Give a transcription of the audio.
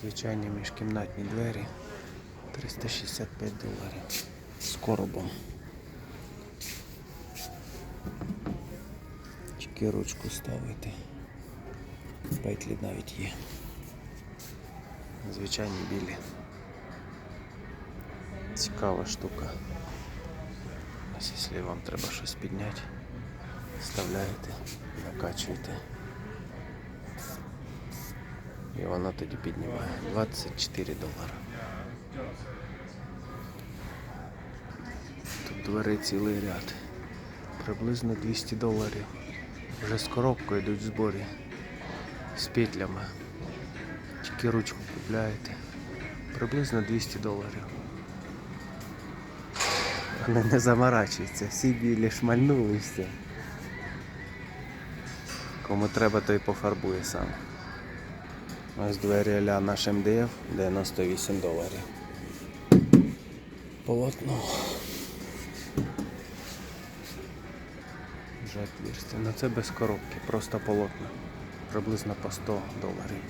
Звичайні міжкімнатні двері 365 доларів з коробом. Тільки ручку ставити. Петлі навіть є. Звичайні білі. Цікава штука. Ось якщо вам треба щось підняти, вставляєте, накачуєте. І воно тоді піднімає 24 долари. Тут двері цілий ряд. Приблизно 200 доларів. Вже з коробкою йдуть в зборі. З петлями. Тільки ручку купляєте. Приблизно 200 доларів. Вони не заморачуються, всі білі шмальнули і. Кому треба, той пофарбує сам. Ось двері ля наш МДФ 98 доларів. Полотно. Вже отверстие. Ну це без коробки, просто полотно. Приблизно по 100 доларів.